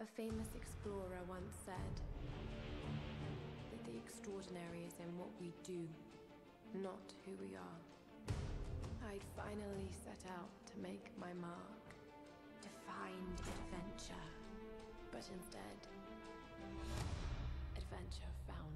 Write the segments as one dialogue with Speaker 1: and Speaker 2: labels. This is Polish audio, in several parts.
Speaker 1: A famous explorer once said that the extraordinary is in what we do, not who we are. I'd finally set out to make my mark, to find adventure. But instead, adventure found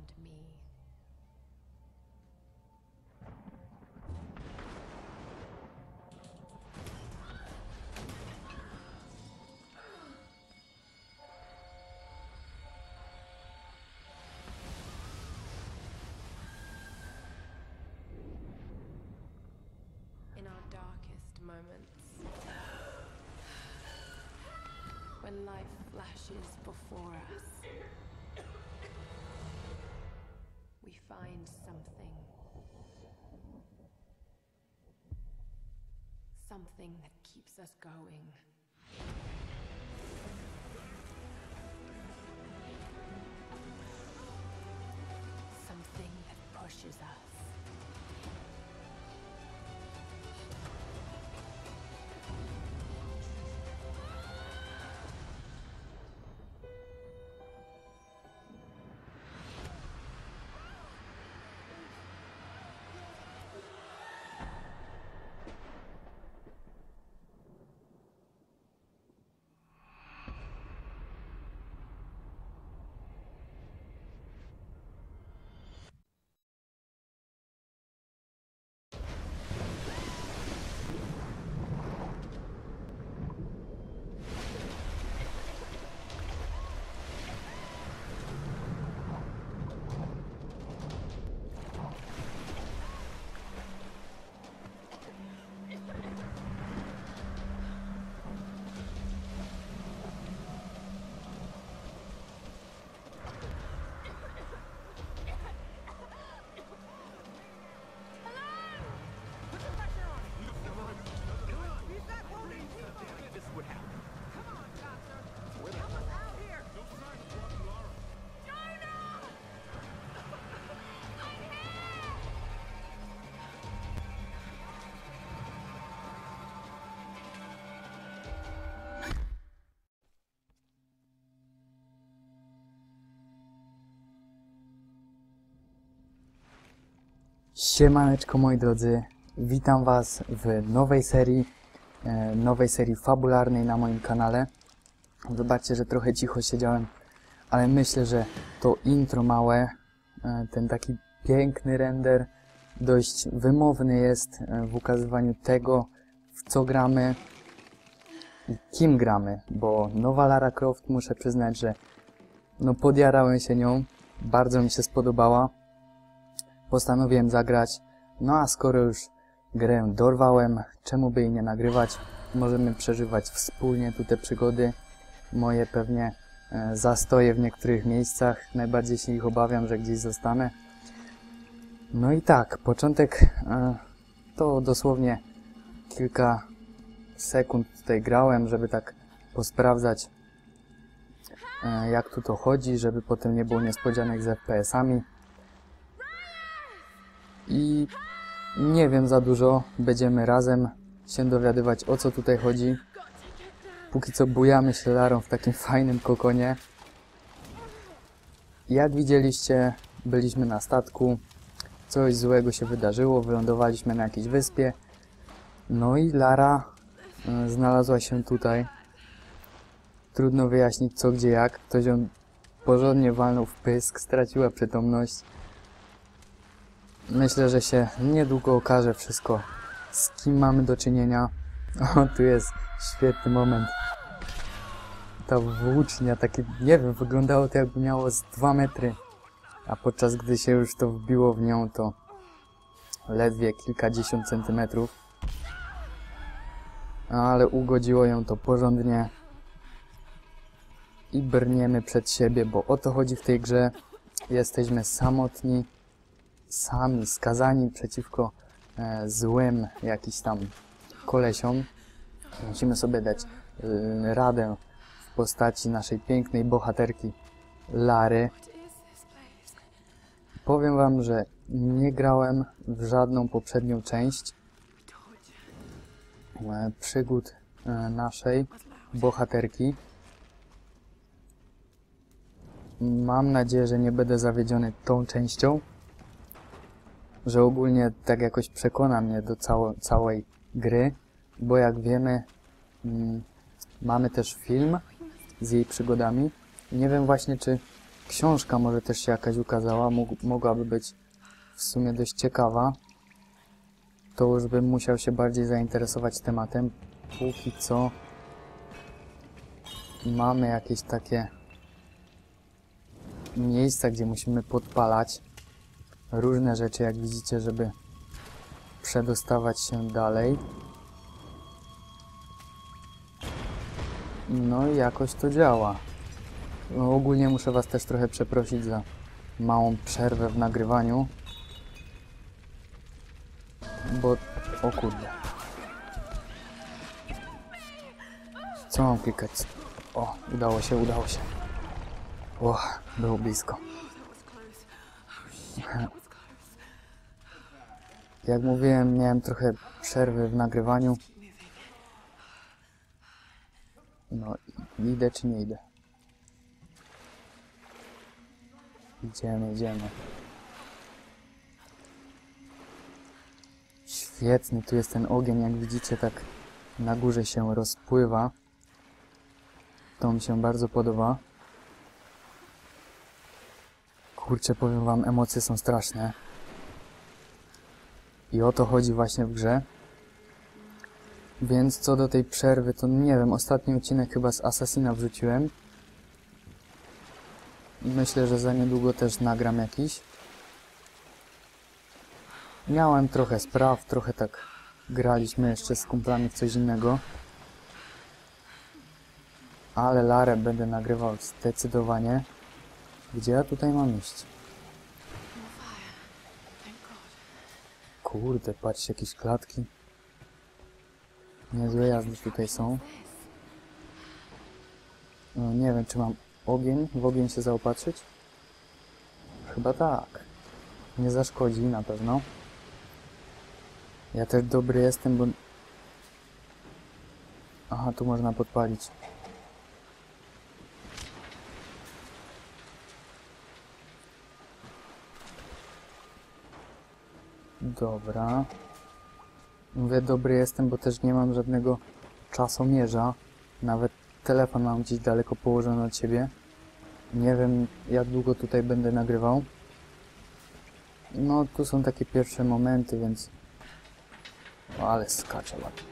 Speaker 1: moments. When life flashes before us, we find something. Something that keeps us going.
Speaker 2: Siemaneczko moi drodzy, witam was w nowej serii, e, nowej serii fabularnej na moim kanale. Zobaczcie, że trochę cicho siedziałem, ale myślę, że to intro małe, e, ten taki piękny render, dość wymowny jest e, w ukazywaniu tego, w co gramy i kim gramy, bo nowa Lara Croft, muszę przyznać, że no podjarałem się nią, bardzo mi się spodobała postanowiłem zagrać. No a skoro już grę dorwałem, czemu by jej nie nagrywać? Możemy przeżywać wspólnie tu te przygody. Moje pewnie e, zastoje w niektórych miejscach. Najbardziej się ich obawiam, że gdzieś zostanę. No i tak, początek e, to dosłownie kilka sekund tutaj grałem, żeby tak posprawdzać e, jak tu to chodzi, żeby potem nie było niespodzianek z FPS-ami i nie wiem za dużo. Będziemy razem się dowiadywać o co tutaj chodzi. Póki co bujamy się Larą w takim fajnym kokonie. Jak widzieliście, byliśmy na statku. Coś złego się wydarzyło, wylądowaliśmy na jakiejś wyspie. No i Lara y, znalazła się tutaj. Trudno wyjaśnić co, gdzie, jak. Ktoś ją porządnie walnął w pysk, straciła przytomność. Myślę, że się niedługo okaże wszystko, z kim mamy do czynienia. O, tu jest świetny moment. Ta włócznia, takie, nie wiem, wyglądało to jakby miało z 2 metry. A podczas gdy się już to wbiło w nią, to ledwie kilkadziesiąt centymetrów. Ale ugodziło ją to porządnie. I brniemy przed siebie, bo o to chodzi w tej grze. Jesteśmy samotni sami skazani przeciwko e, złym jakiś tam kolesiom. Musimy sobie dać e, radę w postaci naszej pięknej bohaterki Lary. Powiem wam, że nie grałem w żadną poprzednią część. e, przygód naszej bohaterki. Mam nadzieję, że nie będę zawiedziony tą częścią, że ogólnie tak jakoś przekona mnie do cało, całej gry, bo jak wiemy, mm, mamy też film z jej przygodami. Nie wiem właśnie, czy książka może też się jakaś ukazała, mogłaby być w sumie dość ciekawa. To już bym musiał się bardziej zainteresować tematem. Póki co mamy jakieś takie miejsca, gdzie musimy podpalać różne rzeczy, jak widzicie, żeby przedostawać się dalej. No i jakoś to działa. No, ogólnie muszę Was też trochę przeprosić za małą przerwę w nagrywaniu. Bo... o kurde. Co mam klikać? O, udało się, udało się. O, było blisko. Jak mówiłem, miałem trochę przerwy w nagrywaniu. No, idę czy nie idę? Idziemy, idziemy. Świetny, tu jest ten ogień, jak widzicie, tak na górze się rozpływa. To mi się bardzo podoba. Kurczę, powiem wam, emocje są straszne. I o to chodzi właśnie w grze. Więc co do tej przerwy, to nie wiem, ostatni odcinek chyba z Assassina wrzuciłem. Myślę, że za niedługo też nagram jakiś. Miałem trochę spraw, trochę tak graliśmy jeszcze z kumplami w coś innego. Ale Larę będę nagrywał zdecydowanie. Gdzie ja tutaj mam iść? Kurde, patrzcie, jakieś klatki. Niezłe jazdy tutaj są. No, nie wiem, czy mam ogień, w ogień się zaopatrzyć? Chyba tak. Nie zaszkodzi na pewno. Ja też dobry jestem, bo... Aha, tu można podpalić. Dobra. Mówię, dobry jestem, bo też nie mam żadnego czasomierza. Nawet telefon mam gdzieś daleko położony od siebie. Nie wiem, jak długo tutaj będę nagrywał. No, tu są takie pierwsze momenty, więc... O, ale skacze ładnie.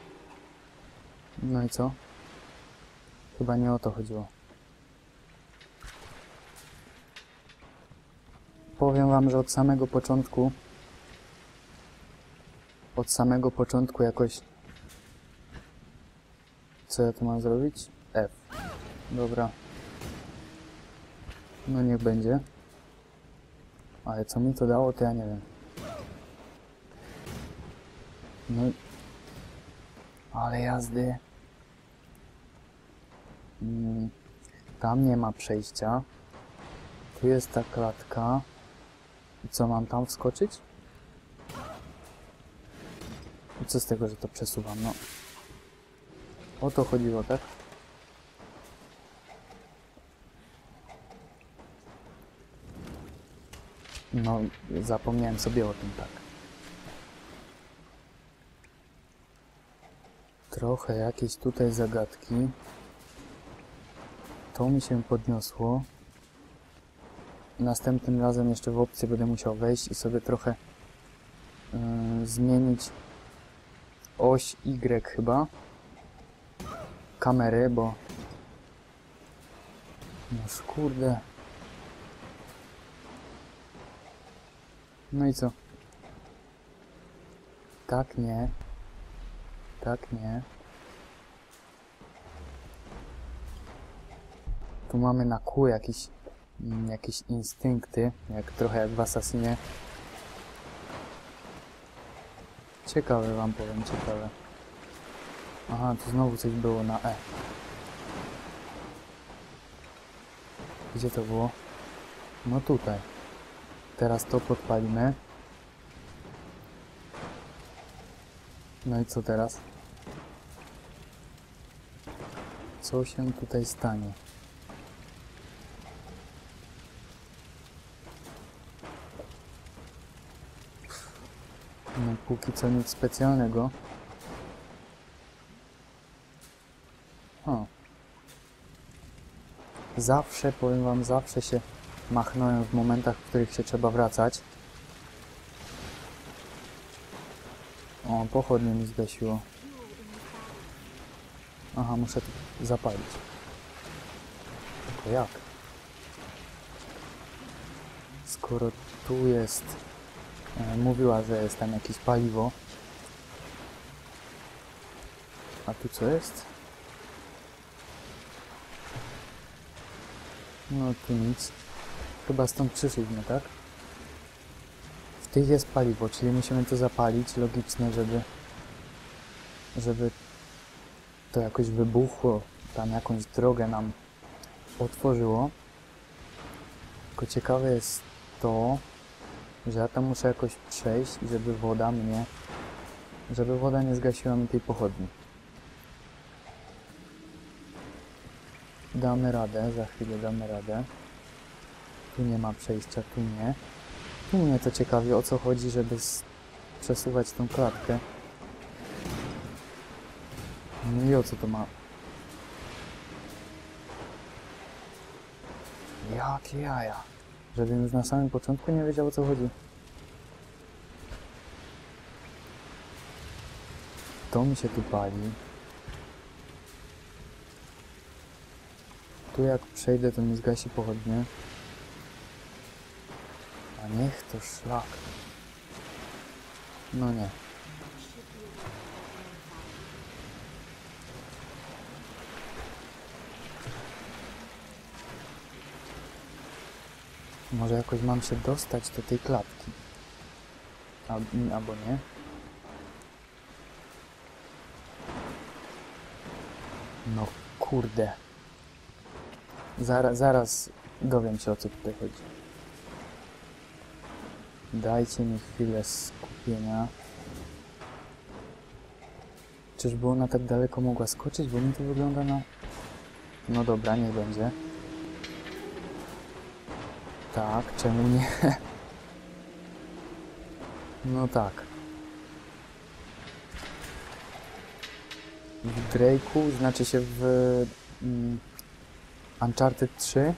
Speaker 2: No i co? Chyba nie o to chodziło. Powiem wam, że od samego początku od samego początku jakoś... Co ja tu mam zrobić? F. Dobra. No niech będzie. Ale co mi to dało, to ja nie wiem. No... Ale jazdy. Mm, tam nie ma przejścia. Tu jest ta klatka. I co, mam tam wskoczyć? I co z tego, że to przesuwam? No. O to chodziło, tak? No, zapomniałem sobie o tym, tak. Trochę jakieś tutaj zagadki. To mi się podniosło. Następnym razem jeszcze w opcję będę musiał wejść i sobie trochę yy, zmienić oś Y chyba. Kamery, bo no kurde. No i co? Tak nie. Tak nie. Tu mamy na kół jakiś mm, jakieś instynkty jak trochę jak w Assassinie Ciekawe wam powiem, ciekawe. Aha, tu znowu coś było na E. Gdzie to było? No tutaj. Teraz to podpalimy. No i co teraz? Co się tutaj stanie? No póki co nic specjalnego. O. Zawsze, powiem wam, zawsze się machnąłem w momentach, w których się trzeba wracać. O, pochodnie mi zgasiło. Aha, muszę to zapalić. To jak? Skoro tu jest... E, mówiła, że jest tam jakieś paliwo. A tu co jest? No tu nic. Chyba stąd przyszliśmy, tak? W tych jest paliwo, czyli musimy to zapalić. Logiczne, żeby... Żeby to jakoś wybuchło, tam jakąś drogę nam otworzyło. Tylko ciekawe jest to, że ja tam muszę jakoś przejść żeby woda mnie, żeby woda nie zgasiła mi tej pochodni. Damy radę, za chwilę damy radę. Tu nie ma przejścia, tu nie. Tu mnie to ciekawi, o co chodzi, żeby przesuwać tą klatkę. No i o co to ma? Jakie jaja. Żebym już na samym początku nie wiedział o co chodzi. To mi się tu pali. Tu jak przejdę, to mi zgasi pochodnie. A niech to szlak. No nie. Może jakoś mam się dostać do tej klatki. Al, albo nie. No kurde. Zaraz, zaraz dowiem się o co tutaj chodzi. Dajcie mi chwilę skupienia. Czyżby ona tak daleko mogła skoczyć? Bo mi to wygląda na... No dobra, niech będzie. Tak, czemu nie? No tak. W Drake'u, znaczy się w mm, Uncharted 3,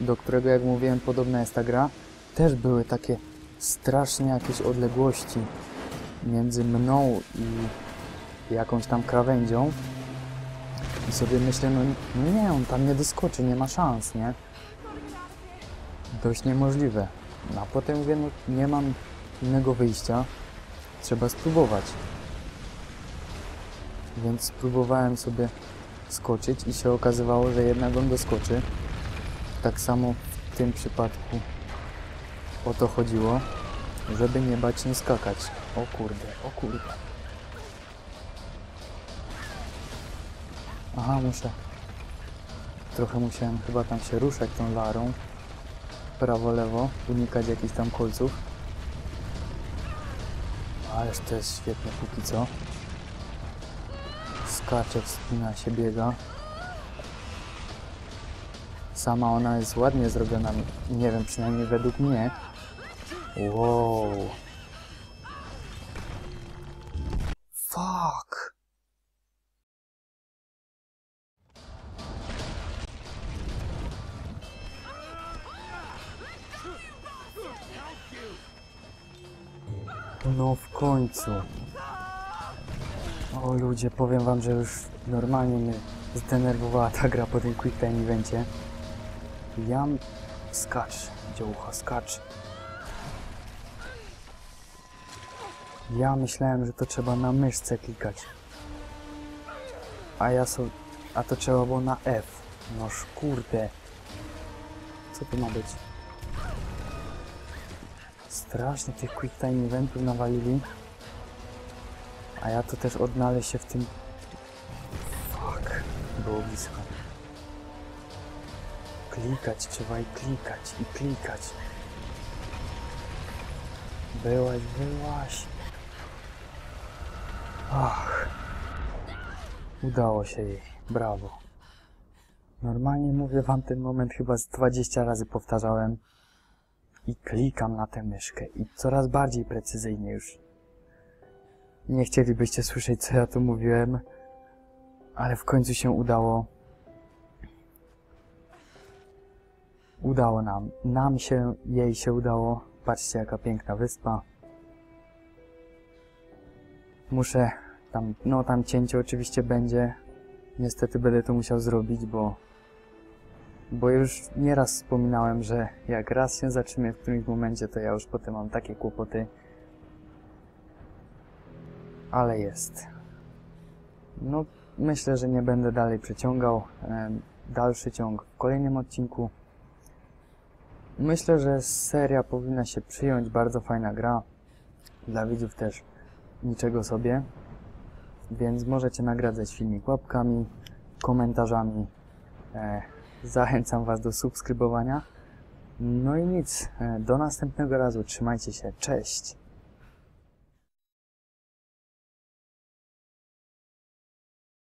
Speaker 2: do którego jak mówiłem podobna jest ta gra, też były takie strasznie jakieś odległości między mną i jakąś tam krawędzią. I sobie myślę, no nie, on tam nie doskoczy, nie ma szans, nie? Dość niemożliwe. No, a potem mówię, no nie mam innego wyjścia, trzeba spróbować. Więc spróbowałem sobie skoczyć i się okazywało, że jednak on doskoczy. Tak samo w tym przypadku o to chodziło, żeby nie bać nie skakać. O kurde, o kurde. Aha, muszę. Trochę musiałem chyba tam się ruszać tą larą prawo, lewo, unikać jakichś tam kolców. Ależ to jest świetne póki co. Skacze, wspina się, biega. Sama ona jest ładnie zrobiona, nie wiem, przynajmniej według mnie. Wow. Końcu. O ludzie, powiem wam, że już normalnie mnie zdenerwowała ta gra po tym quick time evencie. Jam, skacz, dziołcha, skacz. Ja myślałem, że to trzeba na myszce klikać. A ja so... A to trzeba było na F. Noż kurde. Co to ma być? Strasznie tych quick time eventów nawalili. A ja to też odnaleźć się w tym... Fuck. Było blisko. Klikać trzeba i klikać i klikać. Byłaś, byłaś. Ach. Udało się jej. Brawo. Normalnie mówię wam ten moment chyba z 20 razy powtarzałem. I klikam na tę myszkę i coraz bardziej precyzyjnie już. Nie chcielibyście słyszeć, co ja tu mówiłem, ale w końcu się udało. Udało nam. Nam się, jej się udało. Patrzcie, jaka piękna wyspa. Muszę tam, no tam cięcie oczywiście będzie. Niestety będę to musiał zrobić, bo bo już nieraz wspominałem, że jak raz się zatrzymię w którymś momencie, to ja już potem mam takie kłopoty. Ale jest. No, myślę, że nie będę dalej przeciągał. Em, Dalszy ciąg w kolejnym odcinku. Myślę, że seria powinna się przyjąć. Bardzo fajna gra. Dla widzów też niczego sobie. Więc możecie nagradzać filmik łapkami, komentarzami. E, Zachęcam Was do subskrybowania. No i nic. E, Do następnego razu. Trzymajcie się. Cześć.